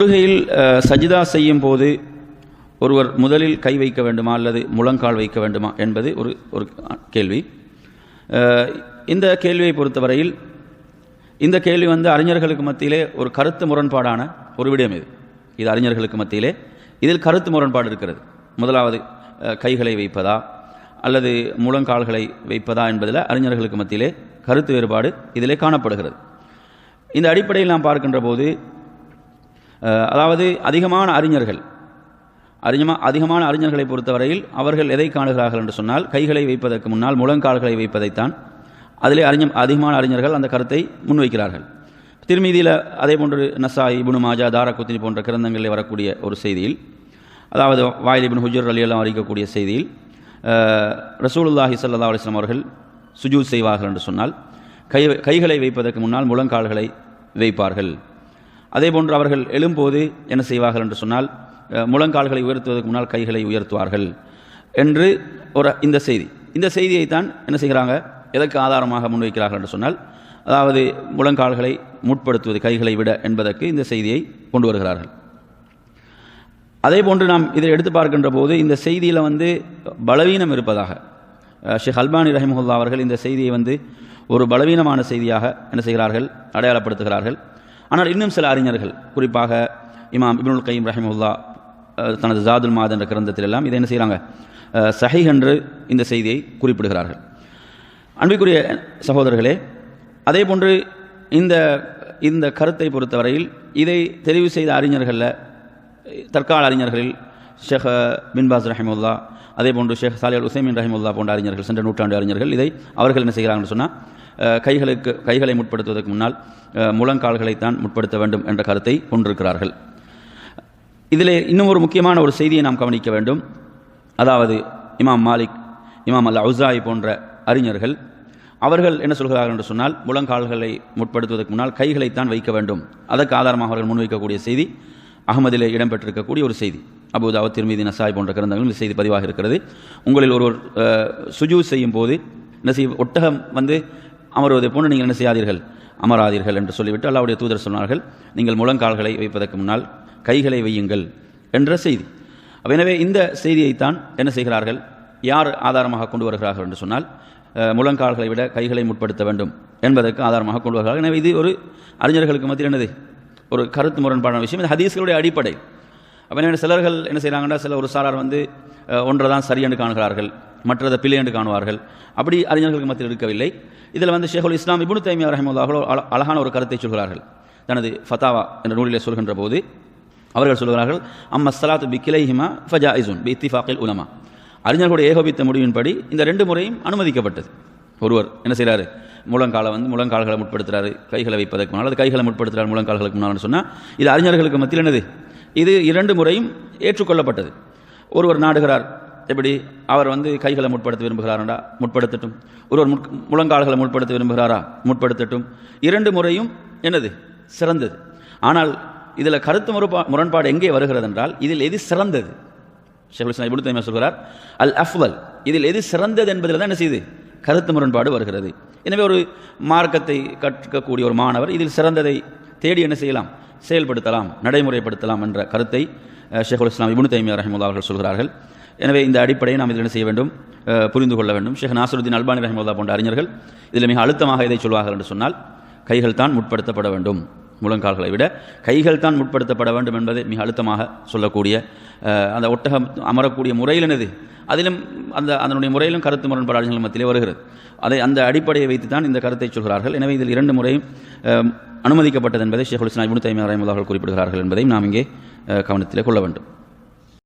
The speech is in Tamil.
தொழுகையில் சஜிதா செய்யும் போது ஒருவர் முதலில் கை வைக்க வேண்டுமா அல்லது முழங்கால் வைக்க வேண்டுமா என்பது ஒரு ஒரு கேள்வி. இந்த கேள்வியை பொறுத்தவரையில் இந்த கேள்வி வந்து அறிஞர்களுக்கு மத்தியிலே ஒரு கருத்து முரண்பாடான ஒரு விடயம் இது. இது அறிஞர்களுக்கு மத்தியிலே இதில் கருத்து முரண்பாடு இருக்கிறது. முதலாவது கைகளை வைப்பதா அல்லது முழங்கால்களை வைப்பதா என்பதில் அறிஞர்களுக்கு மத்தியிலே கருத்து வேறுபாடு இதிலே காணப்படுகிறது. இந்த அடிப்படையில் நாம் பார்க்கின்ற போது அதாவது அதிகமான அறிஞர்கள் அறிஞமா அதிகமான அறிஞர்களை பொறுத்தவரையில் அவர்கள் எதை காணுகிறார்கள் என்று சொன்னால் கைகளை வைப்பதற்கு முன்னால் முழங்கால்களை வைப்பதைத்தான் அதிலே அறிஞ அதிகமான அறிஞர்கள் அந்த கருத்தை முன்வைக்கிறார்கள். திருமீதியில் அதே போன்று நசாய் இபுனு மாஜா தாரகுத்தினி போன்ற கிரந்தங்களில் வரக்கூடிய ஒரு செய்தியில் அதாவது வாயில் இபின் ஹுஜூர் அலி எல்லாம் அறிக்கக்கூடிய செய்தியில் ரசூலுல்லாஹி சல்லா அலிஸ்லாம் அவர்கள் சுஜூத் செய்வார்கள் என்று சொன்னால் கை கைகளை வைப்பதற்கு முன்னால் முழங்கால்களை வைப்பார்கள். அதே போன்று அவர்கள் எழும்போது என்ன செய்வார்கள் என்று சொன்னால் முழங்கால்களை உயர்த்துவதற்கு முன்னால் கைகளை உயர்த்துவார்கள் என்று ஒரு இந்த செய்தி. இந்த செய்தியைத்தான் என்ன செய்கிறாங்க? எதற்கு ஆதாரமாக முன்வைக்கிறார்கள் என்று சொன்னால் அதாவது முழங்கால்களை முற்படுத்துவது கைகளை விட என்பதற்கு இந்த செய்தியை கொண்டு வருகிறார்கள். அதே போன்று நாம் இதை எடுத்து பார்க்கின்ற போது இந்த செய்தியில் வந்து பலவீனம் இருப்பதாக ஷேக் அல்பானி ரஹிமஹுல்லா அவர்கள் இந்த செய்தியை வந்து ஒரு பலவீனமான செய்தியாக என்ன செய்கிறார்கள்? அடையாளப்படுத்துகிறார்கள். ஆனால் இன்னும் சில அறிஞர்கள் குறிப்பாக இமாம் இப்னுல் கைம் ரஹிமுல்லா தனது ஜாதுல் மாத் என்ற கிரந்தத்தில் எல்லாம் இதை என்ன செய்கிறாங்க சஹை என்று இந்த செய்தியை குறிப்பிடுகிறார்கள். அன்பிற்குரிய சகோதரர்களே அதே போன்று இந்த இந்த கருத்தை பொறுத்தவரையில் இதை தெரிவு செய்த அறிஞர்களில் தற்கால அறிஞர்களில் ஷேக் பின்பாஸ் ரஹிமுல்லா அதே போன்று ஷேக் சாலியல் உசைமின் ரஹிமுல்லா போன்ற அறிஞர்கள் சென்ற நூற்றாண்டு அறிஞர்கள் இதை அவர்கள் என்ன செய்கிறாங்கன்னு சொன்னால் கைகளுக்கு கைகளை முற்படுத்துவதற்கு முன்னால் முழங்கால்களைத்தான் முற்படுத்த வேண்டும் என்ற கருத்தை கொண்டிருக்கிறார்கள். இதில் இன்னும் ஒரு முக்கியமான ஒரு செய்தியை நாம் கவனிக்க வேண்டும். அதாவது இமாம் மாலிக் இமாம் அல் அவுசாய் போன்ற அறிஞர்கள் அவர்கள் என்ன சொல்கிறார்கள் என்று சொன்னால் முழங்கால்களை முற்படுத்துவதற்கு முன்னால் கைகளைத்தான் வைக்க வேண்டும். அதற்கு ஆதாரமாக அவர்கள் முன்வைக்கக்கூடிய செய்தி அகமதிலே இடம்பெற்றிருக்கக்கூடிய ஒரு செய்தி. அபுதாவத் திருமீதி நசாய் போன்ற கிரந்தங்களும் இந்த செய்தி பதிவாக இருக்கிறது உங்களில் ஒருவர் சுஜூ செய்யும் போது என்ன செய்ய ஒட்டகம் வந்து அமர்வதை போன்று நீங்கள் என்ன செய்யாதீர்கள்? அமராதீர்கள் என்று சொல்லிவிட்டு அல்லாவுடைய தூதர் சொன்னார்கள் நீங்கள் முழங்கால்களை வைப்பதற்கு முன்னால் கைகளை வையுங்கள் என்ற செய்தி. எனவே இந்த செய்தியைத்தான் என்ன செய்கிறார்கள்? யார் ஆதாரமாக கொண்டு வருகிறார்கள் என்று சொன்னால் முழங்கால்களை விட கைகளை முற்படுத்த வேண்டும் என்பதற்கு ஆதாரமாக கொண்டு வருகிறார்கள். எனவே இது ஒரு அறிஞர்களுக்கு மத்தியில் என்னது? ஒரு கருத்து முரண்பாடான விஷயம். இது ஹதீஸ்களுடைய அடிப்படை. அப்போ சிலர்கள் என்ன செய்கிறாங்கன்னா சில ஒரு சாரார் வந்து ஒன்றை தான் சரி என்று காணுகிறார்கள். மற்றதை பிள்ளை என்று காணுவார்கள். அப்படி அறிஞர்களுக்கு மத்தியில் இருக்கவில்லை. இதில் வந்து ஷேகுல் இஸ்லாம் இபுனு தைமியா ரஹமுல்லாஹோ அழகான ஒரு கருத்தை சொல்கிறார்கள். தனது ஃபதாவா என்ற நூலிலே சொல்கின்ற போது அவர்கள் சொல்கிறார்கள் அம்ம சலாத்து பி கிளைஹிமா ஃபஜா இசுன் பி இத்திஃபாக்கில் உலமா. அறிஞர்களுடைய ஏகோபித்த முடிவின்படி இந்த ரெண்டு முறையும் அனுமதிக்கப்பட்டது. ஒருவர் என்ன செய்கிறாரு? முழங்காலை வந்து முழங்கால்களை முற்படுத்துறாரு கைகளை வைப்பதற்கு முன்னால் அது கைகளை முற்படுத்துறாரு முழங்கால்களுக்கு முன்னால் சொன்னால் இது அறிஞர்களுக்கு மத்தியில் என்னது? இது இரண்டு முறையும் ஏற்றுக்கொள்ளப்பட்டது. ஒருவர் நாடுகிறார் எப்படி அவர் வந்து கைகளை முற்படுத்த விரும்புகிறாரா முற்படுத்தட்டும். ஒருவர் முட் முழங்கால்களை முற்படுத்த விரும்புகிறாரா? முற்படுத்தட்டும். இரண்டு முறையும் என்னது? சிறந்தது. ஆனால் இதில் கருத்து முறுபா முரண்பாடு எங்கே வருகிறது என்றால் இதில் எது சிறந்தது? ஷேகுல் இஸ்லாம் இப்னு சொல்கிறார் அல் அஃப்வல் இதில் எது சிறந்தது என்பதில் தான் என்ன செய்யுது கருத்து முரண்பாடு வருகிறது. எனவே ஒரு மார்க்கத்தை கற்கக்கூடிய ஒரு மாணவர் இதில் சிறந்ததை தேடி என்ன செய்யலாம்? செயல்படுத்தலாம் நடைமுறைப்படுத்தலாம் என்ற கருத்தை ஷேகுல் இஸ்லாம் இப்னு தைமியா ரஹமுல்லா அவர்கள் சொல்கிறார்கள். எனவே இந்த அடிப்படையை நாம் இதில் என்ன செய்ய வேண்டும் புரிந்து கொள்ள வேண்டும். ஷேக் நாசருதீன் அல்பானி ரஹிமுல்லா போன்ற அறிஞர்கள் இதில் மிக அழுத்தமாக இதை சொல்வார்கள் என்று சொன்னால் கைகள் தான் முற்படுத்தப்பட வேண்டும். முழங்கால்களை விட கைகள் தான் முற்படுத்தப்பட வேண்டும் என்பதை மிக அழுத்தமாக சொல்லக்கூடிய அந்த ஒட்டகம் அமரக்கூடிய முறையில் அதிலும் அந்த அதனுடைய முறையிலும் கருத்து முரண்பாடு அறிஞர்கள் மத்தியிலே வருகிறது. அதை அந்த அடிப்படையை வைத்து தான் இந்த கருத்தை சொல்கிறார்கள். எனவே இதில் இரண்டு முறையும் அனுமதிக்கப்பட்டது என்பதை ஷேகுல் இஸ்லாம் இப்னு தைமியா ரஹிமுல்லாஹ் அவர்கள் குறிப்பிடுகிறார்கள் என்பதையும் நாம் இங்கே கவனத்தில் கவனத்திலே கொள்ள வேண்டும்.